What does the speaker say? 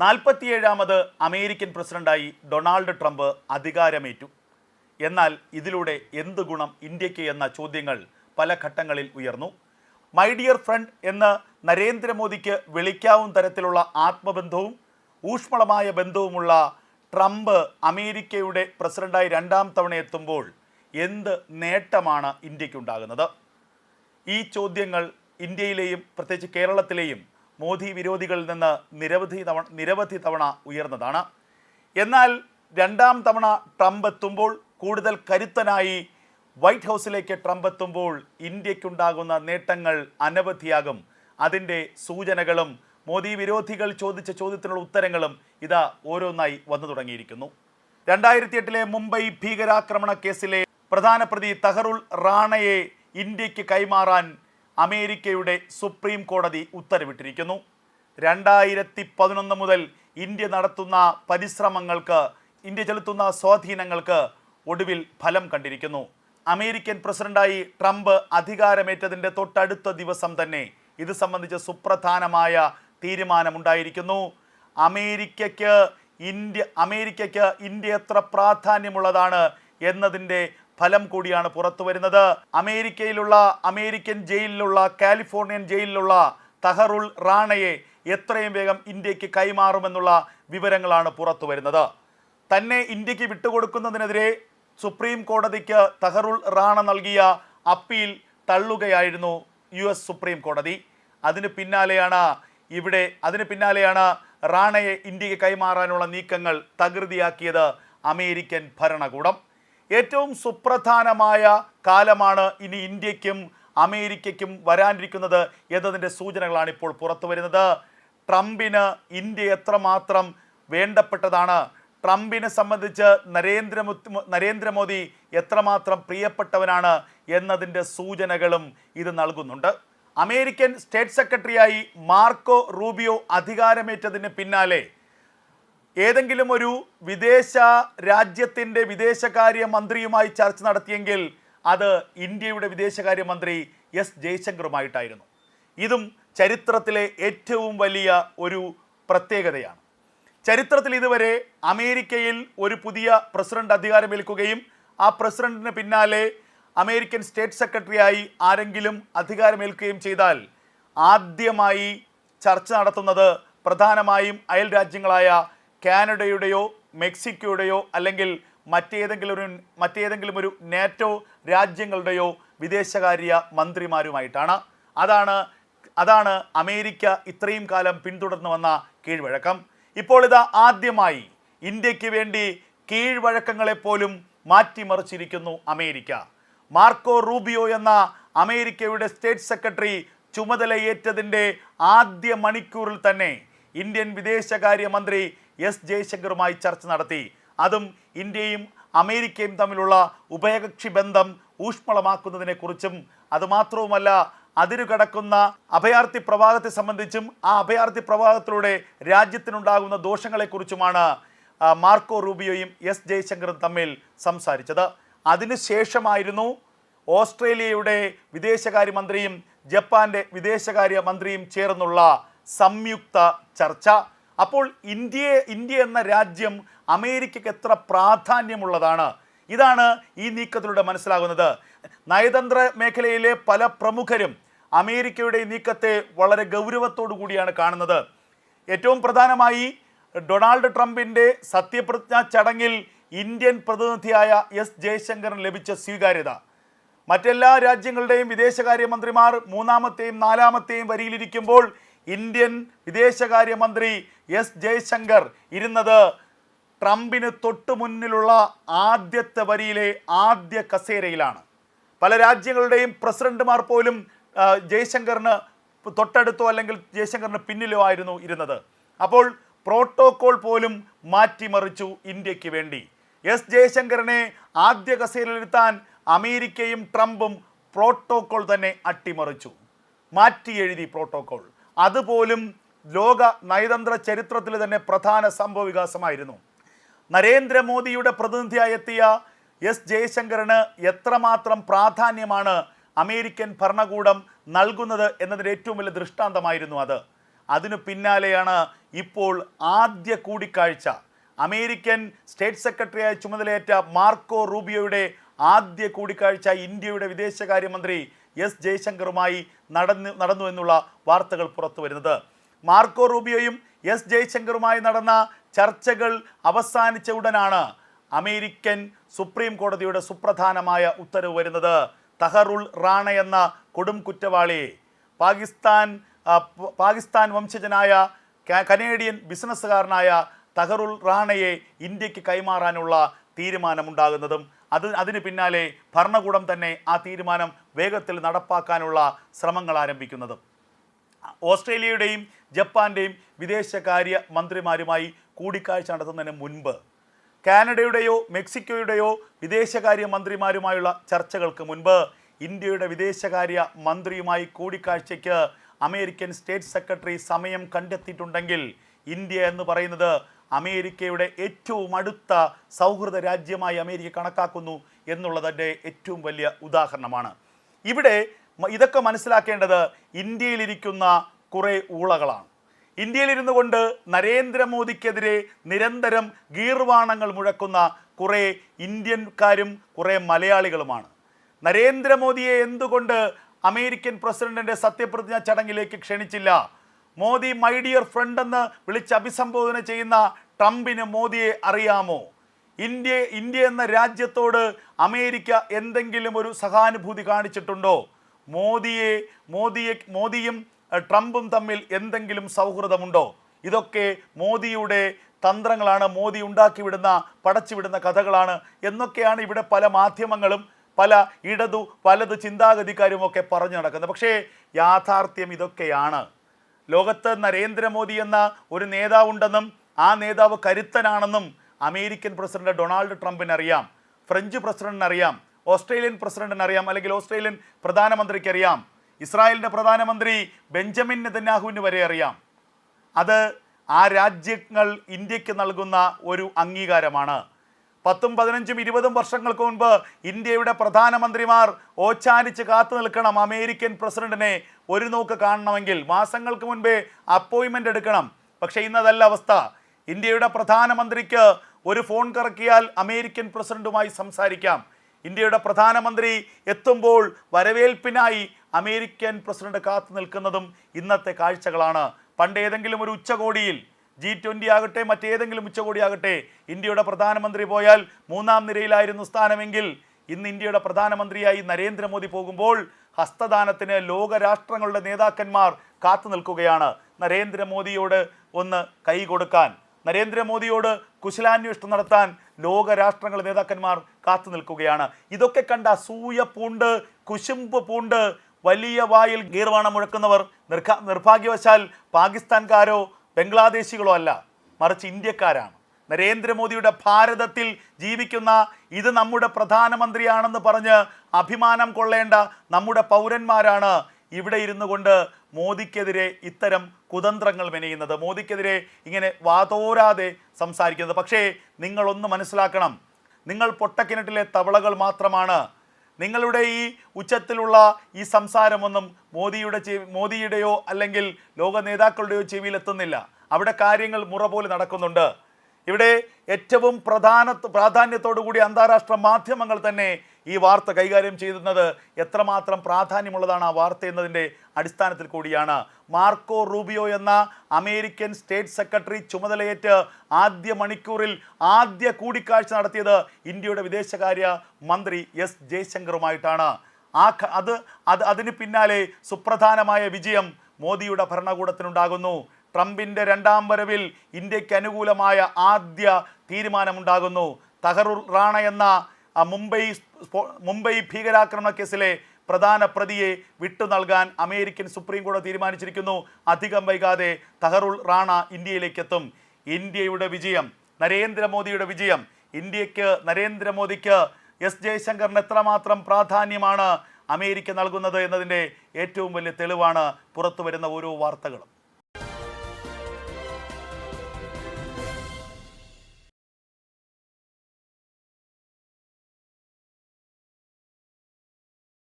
നാൽപ്പത്തിയേഴാമത് American പ്രസിഡന്റായി Donald Trump അധികാരമേറ്റു. എന്നാൽ ഇതിലൂടെ എന്ത് ഗുണം ഇന്ത്യയ്ക്ക് എന്ന ചോദ്യങ്ങൾ പല ഘട്ടങ്ങളിൽ ഉയർന്നു. മൈ ഡിയർ ഫ്രണ്ട് എന്ന് നരേന്ദ്രമോദിക്ക് വിളിക്കാവുന്ന തരത്തിലുള്ള ആത്മബന്ധവും ഊഷ്മളമായ ബന്ധവുമുള്ള ട്രംപ് അമേരിക്കയുടെ പ്രസിഡന്റായി രണ്ടാം തവണ എത്തുമ്പോൾ എന്ത് നേട്ടമാണ് ഇന്ത്യക്കുണ്ടാകുന്നത്? ഈ ചോദ്യങ്ങൾ ഇന്ത്യയിലെയും പ്രത്യേകിച്ച് കേരളത്തിലെയും മോദി വിരോധികളിൽ നിന്ന് നിരവധി തവണ നിരവധി തവണ ഉയർന്നതാണ്. എന്നാൽ രണ്ടാം തവണ ട്രംപ് എത്തുമ്പോൾ കൂടുതൽ കരുത്തനായി വൈറ്റ് ഹൗസിലേക്ക് ട്രംപ് എത്തുമ്പോൾ ഇന്ത്യക്കുണ്ടാകുന്ന നേട്ടങ്ങൾ അനവധിയാകും. അതിന്റെ സൂചനകളും മോദി വിരോധികൾ ചോദിച്ച ചോദ്യത്തിനുള്ള ഉത്തരങ്ങളും ഇതാ ഓരോന്നായി വന്നു തുടങ്ങിയിരിക്കുന്നു. രണ്ടായിരത്തി എട്ടിലെ മുംബൈ ഭീകരാക്രമണ കേസിലെ പ്രധാന പ്രതി തഹറുൽ റാണയെ ഇന്ത്യയ്ക്ക് കൈമാറാൻ അമേരിക്കയുടെ സുപ്രീം കോടതി ഉത്തരവിട്ടിരിക്കുന്നു. രണ്ടായിരത്തി പതിനൊന്ന് മുതൽ ഇന്ത്യ നടത്തുന്ന പരിശ്രമങ്ങൾക്ക് ഇന്ത്യ ചെലുത്തുന്ന സ്വാധീനങ്ങൾക്ക് ഒടുവിൽ ഫലം കണ്ടിരിക്കുന്നു. അമേരിക്കൻ പ്രസിഡന്റായി ട്രംപ് അധികാരമേറ്റതിന്റെ തൊട്ടടുത്ത ദിവസം തന്നെ ഇത് സംബന്ധിച്ച് സുപ്രധാനമായ തീരുമാനമുണ്ടായിരിക്കുന്നു. അമേരിക്കയ്ക്ക് ഇന്ത്യ അമേരിക്കയ്ക്ക് ഇന്ത്യ എത്ര പ്രാധാന്യമുള്ളതാണ് എന്നതിന്റെ ഫലം കൂടിയാണ് പുറത്തു വരുന്നത്. അമേരിക്കയിലുള്ള അമേരിക്കൻ ജയിലിലുള്ള കാലിഫോർണിയൻ ജയിലിലുള്ള തഹറുൽ റാണയെ എത്രയും വേഗം ഇന്ത്യയ്ക്ക് കൈമാറുമെന്നുള്ള വിവരങ്ങളാണ് പുറത്തു വരുന്നത്. തന്നെ ഇന്ത്യയ്ക്ക് വിട്ടുകൊടുക്കുന്നതിനെതിരെ സുപ്രീം കോടതിക്ക് തഹറുൽ റാണ നൽകിയ അപ്പീൽ തള്ളുകയായിരുന്നു യു എസ് സുപ്രീം കോടതി. അതിന് പിന്നാലെയാണ് ഇവിടെ അതിന് പിന്നാലെയാണ് റാണയെ ഇന്ത്യയ്ക്ക് കൈമാറാനുള്ള നീക്കങ്ങൾ തകൃതിയാക്കിയത് അമേരിക്കൻ ഭരണകൂടം. ഏറ്റവും സുപ്രധാനമായ കാലമാണ് ഇനി ഇന്ത്യക്കും അമേരിക്കയ്ക്കും വരാനിരിക്കുന്നത് എന്നതിന്റെ സൂചനകളാണ് ഇപ്പോൾ പുറത്തു വരുന്നത്. ട്രംപിന് ഇന്ത്യ എത്രമാത്രം വേണ്ടപ്പെട്ടതാണ്? ട്രംപിനെ സംബന്ധിച്ച് നരേന്ദ്രമോ നരേന്ദ്രമോദി എത്രമാത്രം പ്രിയപ്പെട്ടവനാണ് എന്നതിന്റെ സൂചനകളും ഇത് നൽകുന്നുണ്ട്. അമേരിക്കൻ സ്റ്റേറ്റ് സെക്രട്ടറിയായി മാർക്കോ റൂബിയോ അധികാരമേറ്റതിന് പിന്നാലെ ഏതെങ്കിലും ഒരു വിദേശ രാജ്യത്തിന്റെ വിദേശകാര്യ മന്ത്രിയുമായി ചർച്ച നടത്തിയെങ്കിൽ അത് ഇന്ത്യയുടെ വിദേശകാര്യമന്ത്രി എസ് ജയശങ്കറുമായിട്ടായിരുന്നു. ഇതും ചരിത്രത്തിലെ ഏറ്റവും വലിയ ഒരു പ്രത്യേകതയാണ്. ചരിത്രത്തിൽ ഇതുവരെ അമേരിക്കയിൽ ഒരു പുതിയ പ്രസിഡന്റ് അധികാരമേൽക്കുകയും ആ പ്രസിഡന്റിന് പിന്നാലെ അമേരിക്കൻ സ്റ്റേറ്റ് സെക്രട്ടറിയായി ആരെങ്കിലും അധികാരമേൽക്കുകയും ചെയ്താൽ ആദ്യമായി ചർച്ച നടത്തുന്നത് പ്രധാനമായും അയൽ രാജ്യങ്ങളായ കാനഡയുടെയോ മെക്സിക്കോയുടെയോ അല്ലെങ്കിൽ മറ്റേതെങ്കിലും ഒരു മറ്റേതെങ്കിലും ഒരു നാറ്റോ രാജ്യങ്ങളുടെയോ വിദേശകാര്യ മന്ത്രിമാരുമായിട്ടാണ്. അതാണ് അതാണ് അമേരിക്ക ഇത്രയും കാലം പിന്തുടർന്നു വന്ന കീഴ്വഴക്കം. ഇപ്പോൾ ഇതാ ആദ്യമായി ഇന്ത്യയ്ക്ക് വേണ്ടി കീഴ്വഴക്കങ്ങളെപ്പോലും മാറ്റിമറിച്ചിരിക്കുന്നു അമേരിക്ക. മാർക്കോ റൂബിയോ എന്ന അമേരിക്കയുടെ സ്റ്റേറ്റ് സെക്രട്ടറി ചുമതലയേറ്റതിന്റെ ആദ്യ മണിക്കൂറിൽ തന്നെ ഇന്ത്യൻ വിദേശകാര്യമന്ത്രി എസ് ജയശങ്കറുമായി ചർച്ച നടത്തി. അതും ഇന്ത്യയും അമേരിക്കയും തമ്മിലുള്ള ഉഭയകക്ഷി ബന്ധം ഊഷ്മളമാക്കുന്നതിനെക്കുറിച്ചും അതുമാത്രവുമല്ല അതിരുകടക്കുന്ന അഭയാർത്ഥി പ്രവാഹത്തെ സംബന്ധിച്ചും ആ അഭയാർത്ഥി പ്രവാഹത്തിലൂടെ രാജ്യത്തിനുണ്ടാകുന്ന ദോഷങ്ങളെക്കുറിച്ചുമാണ് മാർക്കോ റൂബിയോയും എസ് ജയശങ്കറും തമ്മിൽ സംസാരിച്ചത്. അതിനുശേഷമായിരുന്നു ഓസ്ട്രേലിയയുടെ വിദേശകാര്യമന്ത്രിയും ജപ്പാന്റെ വിദേശകാര്യ മന്ത്രിയും ചേർന്നുള്ള സംയുക്ത ചർച്ച. അപ്പോൾ ഇന്ത്യയെ ഇന്ത്യ എന്ന രാജ്യം അമേരിക്കയ്ക്ക് എത്ര പ്രാധാന്യമുള്ളതാണ്? ഇതാണ് ഈ നീക്കത്തിലൂടെ മനസ്സിലാകുന്നത്. നയതന്ത്ര മേഖലയിലെ പല പ്രമുഖരും അമേരിക്കയുടെ നീക്കത്തെ വളരെ ഗൗരവത്തോടു കൂടിയാണ് കാണുന്നത്. ഏറ്റവും പ്രധാനമായി ഡൊണാൾഡ് ട്രംപിന്റെ സത്യപ്രതിജ്ഞാ ചടങ്ങിൽ ഇന്ത്യൻ പ്രതിനിധിയായ എസ് ജയശങ്കറിന് ലഭിച്ച സ്വീകാര്യത. മറ്റെല്ലാ രാജ്യങ്ങളുടെയും വിദേശകാര്യമന്ത്രിമാർ മൂന്നാമത്തെയും നാലാമത്തെയും വരിയിലിരിക്കുമ്പോൾ ഇന്ത്യൻ വിദേശകാര്യമന്ത്രി എസ് ജയശങ്കർ ഇരുന്നത് ട്രംപിന് തൊട്ടു മുന്നിലുള്ള ആദ്യത്തെ വരിയിലെ ആദ്യ കസേരയിലാണ്. പല രാജ്യങ്ങളുടെയും പ്രസിഡന്റുമാർ പോലും ജയശങ്കറിന് തൊട്ടടുത്തോ അല്ലെങ്കിൽ ജയശങ്കറിന് പിന്നിലോ ആയിരുന്നു ഇരുന്നത്. അപ്പോൾ പ്രോട്ടോകോൾ പോലും മാറ്റിമറിച്ചു ഇന്ത്യയ്ക്ക് വേണ്ടി. എസ് ജയശങ്കറിനെ ആദ്യ കസേരയിലിരുത്താൻ അമേരിക്കയും ട്രംപും പ്രോട്ടോകോൾ തന്നെ അട്ടിമറിച്ചു. മാറ്റി എഴുതി പ്രോട്ടോകോൾ. അതുപോലും ലോക നയതന്ത്ര ചരിത്രത്തിൽ തന്നെ പ്രധാന സംഭവ വികാസമായിരുന്നു. നരേന്ദ്രമോദിയുടെ പ്രതിനിധിയായി എത്തിയ എസ് ജയശങ്കറിന് എത്രമാത്രം പ്രാധാന്യമാണ് അമേരിക്കൻ ഭരണകൂടം നൽകുന്നത് എന്നതിന്റെ ഏറ്റവും വലിയ ദൃഷ്ടാന്തമായിരുന്നു അത്. അതിനു പിന്നാലെയാണ് ഇപ്പോൾ ആദ്യ കൂടിക്കാഴ്ച. അമേരിക്കൻ സ്റ്റേറ്റ് സെക്രട്ടറിയായി ചുമതലയേറ്റ മാർക്കോ റൂബിയോയുടെ ആദ്യ കൂടിക്കാഴ്ച ഇന്ത്യയുടെ വിദേശകാര്യമന്ത്രി എസ് ജയശങ്കറുമായി നടന്നു നടന്നു എന്നുള്ള വാർത്തകൾ പുറത്തു വരുന്നത്. മാർക്കോ റൂബിയോയും എസ് ജയശങ്കറുമായി നടന്ന ചർച്ചകൾ അവസാനിച്ച ഉടനാണ് അമേരിക്കൻ സുപ്രീം കോടതിയുടെ സുപ്രധാനമായ ഉത്തരവ് വരുന്നത്. തഹറുൾ റാണ എന്ന കൊടും കുറ്റവാളി പാകിസ്ഥാൻ പാകിസ്ഥാൻ വംശജനായ കനേഡിയൻ ബിസിനസ്സുകാരനായ തഹറുൾ റാണയെ ഇന്ത്യയ്ക്ക് കൈമാറാനുള്ള തീരുമാനമുണ്ടാകുന്നതും അത് അതിന് പിന്നാലെ ഭരണകൂടം തന്നെ ആ തീരുമാനം വേഗത്തിൽ നടപ്പാക്കാനുള്ള ശ്രമങ്ങൾ ആരംഭിക്കുന്നത്. ഓസ്ട്രേലിയയുടെയും ജപ്പാന്റെയും വിദേശകാര്യ മന്ത്രിമാരുമായി കൂടിക്കാഴ്ച നടത്തുന്നതിന് മുൻപ് കാനഡയുടെയോ മെക്സിക്കോയുടെയോ വിദേശകാര്യ മന്ത്രിമാരുമായുള്ള ചർച്ചകൾക്ക് മുൻപ് ഇന്ത്യയുടെ വിദേശകാര്യ മന്ത്രിയുമായി കൂടിക്കാഴ്ചയ്ക്ക് അമേരിക്കൻ സ്റ്റേറ്റ് സെക്രട്ടറി സമയം കണ്ടെത്തിയിട്ടുണ്ടെങ്കിൽ ഇന്ത്യ എന്ന് പറയുന്നത് അമേരിക്കയുടെ ഏറ്റവും അടുത്ത സൗഹൃദ രാജ്യമായി അമേരിക്ക കണക്കാക്കുന്നു എന്നുള്ളതിന്റെ ഏറ്റവും വലിയ ഉദാഹരണമാണ്. ഇവിടെ ഇതൊക്കെ മനസ്സിലാക്കേണ്ടത് ഇന്ത്യയിലിരിക്കുന്ന കുറേ ഊളകളാണ്. ഇന്ത്യയിലിരുന്നു കൊണ്ട് നരേന്ദ്രമോദിക്കെതിരെ നിരന്തരം ഗീർവാണങ്ങൾ മുഴക്കുന്ന കുറേ ഇന്ത്യൻകാരും കുറേ മലയാളികളുമാണ്. നരേന്ദ്രമോദിയെ എന്തുകൊണ്ട് അമേരിക്കൻ പ്രസിഡന്റിന്റെ സത്യപ്രതിജ്ഞ ചടങ്ങിലേക്ക് ക്ഷണിച്ചില്ല? മോദി മൈ ഡിയർ ഫ്രണ്ട് എന്ന് വിളിച്ച് അഭിസംബോധന ചെയ്യുന്ന ട്രംപിന് മോദിയെ അറിയാമോ? ഇന്ത്യ ഇന്ത്യ എന്ന രാജ്യത്തോട് അമേരിക്ക എന്തെങ്കിലും ഒരു സഹാനുഭൂതി കാണിച്ചിട്ടുണ്ടോ? മോദിയെ മോദിയെ മോദിയും ട്രംപും തമ്മിൽ എന്തെങ്കിലും സൗഹൃദമുണ്ടോ? ഇതൊക്കെ മോദിയുടെ തന്ത്രങ്ങളാണ് മോദി ഉണ്ടാക്കിവിടുന്ന പടച്ചുവിടുന്ന കഥകളാണ് എന്നൊക്കെയാണ് ഇവിടെ പല മാധ്യമങ്ങളും പല ഇടതു വലതു ചിന്താഗതിക്കാരും ഒക്കെ പറഞ്ഞു നടക്കുന്നത്. പക്ഷേ യാഥാർത്ഥ്യം ഇതൊക്കെയാണ്. ലോകത്ത് നരേന്ദ്രമോദി എന്ന ഒരു നേതാവുണ്ടെന്നും ആ നേതാവ് കരുത്തനാണെന്നും അമേരിക്കൻ പ്രസിഡന്റ് ഡൊണാൾഡ് ട്രംപിന് അറിയാം ഫ്രഞ്ച് പ്രസിഡന്റിന് അറിയാം ഓസ്ട്രേലിയൻ പ്രസിഡന്റിന് അറിയാം അല്ലെങ്കിൽ ഓസ്ട്രേലിയൻ പ്രധാനമന്ത്രിക്ക് അറിയാം ഇസ്രായേലിന്റെ പ്രധാനമന്ത്രി ബെഞ്ചമിൻ നെതന്യാഹുവിന് വരെ അറിയാം. അത് ആ രാജ്യങ്ങൾ ഇന്ത്യയ്ക്ക് നൽകുന്ന ഒരു അംഗീകാരമാണ്. പത്തും പതിനഞ്ചും ഇരുപതും വർഷങ്ങൾക്ക് മുൻപ് ഇന്ത്യയുടെ പ്രധാനമന്ത്രിമാർ ഓച്ചാനിച്ച് കാത്തു നിൽക്കണം അമേരിക്കൻ പ്രസിഡന്റിനെ ഒരു നോക്ക് കാണണമെങ്കിൽ മാസങ്ങൾക്ക് മുൻപേ അപ്പോയിൻമെന്റ് എടുക്കണം. പക്ഷേ ഇന്നതല്ല അവസ്ഥ. ഇന്ത്യയുടെ പ്രധാനമന്ത്രിക്ക് ഒരു ഫോൺ കറക്കിയാൽ അമേരിക്കൻ പ്രസിഡന്റുമായി സംസാരിക്കാം. ഇന്ത്യയുടെ പ്രധാനമന്ത്രി എത്തുമ്പോൾ വരവേൽപ്പിനായി അമേരിക്കൻ പ്രസിഡന്റ് കാത്തു നിൽക്കുന്നതും ഇന്നത്തെ കാഴ്ചകളാണ്. പണ്ട് ഏതെങ്കിലും ഒരു ഉച്ചകോടിയിൽ ജി ട്വന്റി ആകട്ടെ മറ്റേതെങ്കിലും ഉച്ചകോടി ആകട്ടെ ഇന്ത്യയുടെ പ്രധാനമന്ത്രി പോയാൽ മൂന്നാം നിരയിലായിരുന്നു സ്ഥാനമെങ്കിൽ ഇന്ന് ഇന്ത്യയുടെ പ്രധാനമന്ത്രിയായി നരേന്ദ്രമോദി പോകുമ്പോൾ ഹസ്തദാനത്തിന് ലോകരാഷ്ട്രങ്ങളുടെ നേതാക്കന്മാർ കാത്തു നിൽക്കുകയാണ്. നരേന്ദ്രമോദിയോട് ഒന്ന് കൈ കൊടുക്കാൻ നരേന്ദ്രമോദിയോട് കുശലാന്വേഷണം നടത്താൻ ലോകരാഷ്ട്രങ്ങളുടെ നേതാക്കന്മാർ കാത്തു നിൽക്കുകയാണ്. ഇതൊക്കെ കണ്ട അസൂയ പൂണ്ട് കുശുമ്പ് പൂണ്ട് വലിയ വായിൽ ഗീർവാണം മുഴക്കുന്നവർ നിർഭാഗ്യവശാൽ പാകിസ്ഥാൻകാരോ ബംഗ്ലാദേശികളോ അല്ല മറിച്ച് ഇന്ത്യക്കാരാണ്. നരേന്ദ്രമോദിയുടെ ഭാരതത്തിൽ ജീവിക്കുന്ന ഇത് നമ്മുടെ പ്രധാനമന്ത്രിയാണെന്ന് പറഞ്ഞ് അഭിമാനം കൊള്ളേണ്ട നമ്മുടെ പൗരന്മാരാണ് ഇവിടെ ഇരുന്നു കൊണ്ട് മോദിക്കെതിരെ ഇത്തരം കുതന്ത്രങ്ങൾ മെനയുന്നത്. മോദിക്കെതിരെ ഇങ്ങനെ വാതോരാതെ സംസാരിക്കുന്നത്. പക്ഷേ നിങ്ങളൊന്ന് മനസ്സിലാക്കണം. നിങ്ങൾ പൊട്ടക്കിണറ്റിലെ തവളകൾ മാത്രമാണ് നിങ്ങളുടെ ഈ ഉച്ചത്തിലുള്ള ഈ സംസാരമൊന്നും മോദിയുടെ ചെവി മോദിയുടെയോ അല്ലെങ്കിൽ ലോക നേതാക്കളുടെയോ ചെവിയിലെത്തുന്നില്ല അവിടെ കാര്യങ്ങൾ മുറ പോലെ നടക്കുന്നുണ്ട്. ഇവിടെ ഏറ്റവും പ്രധാന പ്രാധാന്യത്തോടു കൂടി അന്താരാഷ്ട്ര മാധ്യമങ്ങൾ തന്നെ ഈ വാർത്ത കൈകാര്യം ചെയ്യുന്നത് എത്രമാത്രം പ്രാധാന്യമുള്ളതാണ് ആ വാർത്ത എന്നതിന്റെ അടിസ്ഥാനത്തിൽ കൂടിയാണ്. മാർക്കോ റൂബിയോ എന്ന അമേരിക്കൻ സ്റ്റേറ്റ് സെക്രട്ടറി ചുമതലയേറ്റ് ആദ്യ മണിക്കൂറിൽ ആദ്യ കൂടിക്കാഴ്ച നടത്തിയത് ഇന്ത്യയുടെ വിദേശകാര്യ മന്ത്രി എസ് ജയശങ്കറുമായിട്ടാണ്. ആ അത് അത് അതിന് പിന്നാലെ സുപ്രധാനമായ വിജയം മോദിയുടെ ഭരണകൂടത്തിനുണ്ടാകുന്നു. ട്രംപിന്റെ രണ്ടാം വരവിൽ ഇന്ത്യയ്ക്ക് അനുകൂലമായ ആദ്യ തീരുമാനമുണ്ടാകുന്നു. തഹറുർ റാണ എന്ന മുംബൈ മുംബൈ ഭീകരാക്രമണ കേസിലെ പ്രധാന പ്രതിയെ വിട്ടു നൽകാൻ അമേരിക്കൻ സുപ്രീം കോടതി തീരുമാനിച്ചിരിക്കുന്നു. അധികം വൈകാതെ തഹറുൾ റാണ ഇന്ത്യയിലേക്ക് എത്തും ഇന്ത്യയുടെ വിജയം നരേന്ദ്രമോദിയുടെ വിജയം. ഇന്ത്യയ്ക്ക് നരേന്ദ്രമോദിക്ക് എസ് ജയശങ്കറിന് എത്രമാത്രം പ്രാധാന്യമാണ് അമേരിക്ക നൽകുന്നത് എന്നതിന്റെ ഏറ്റവും വലിയ തെളിവാണ് പുറത്തു വരുന്ന ഓരോ വാർത്തകളും.